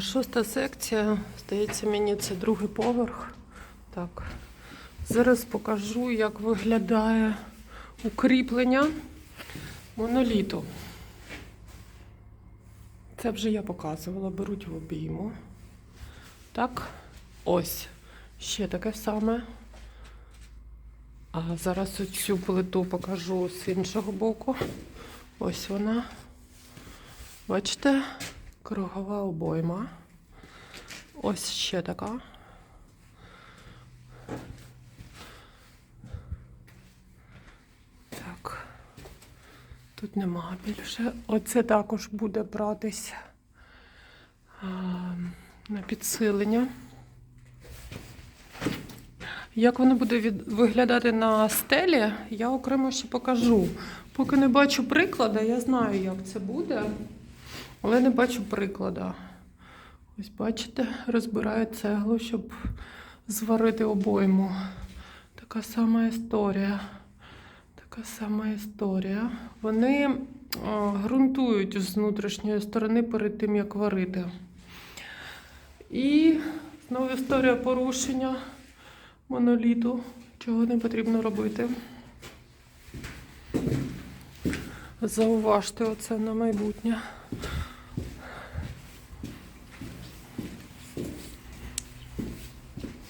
Шоста секція, здається, мені це другий поверх. Так. Зараз покажу, як виглядає укріплення моноліту. Це вже я показувала, беруть в обійму. Так, ось. Ще таке саме. А зараз цю плиту покажу з іншого боку. Ось вона. Бачите, кругова обойма. Ось ще така. Так. Тут нема більше. Оце також буде братися а, на підсилення. Як воно буде від... виглядати на стелі, я окремо ще покажу. Поки не бачу прикладу, я знаю, як це буде, але не бачу прикладу. Ось бачите, розбираю цеглу, щоб зварити обойму. Така сама історія. Така сама історія. Вони о, ґрунтують з внутрішньої сторони перед тим, як варити. І знову історія порушення моноліту, чого не потрібно робити. Зауважте оце на майбутнє.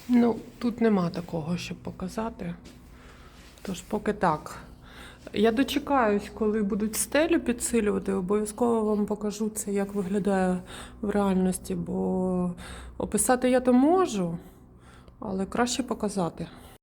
Ну, тут нема такого, щоб показати. Тож поки так. Я дочекаюсь, коли будуть стелю підсилювати. Обов'язково вам покажу це, як виглядає в реальності, бо описати я то можу, але краще показати.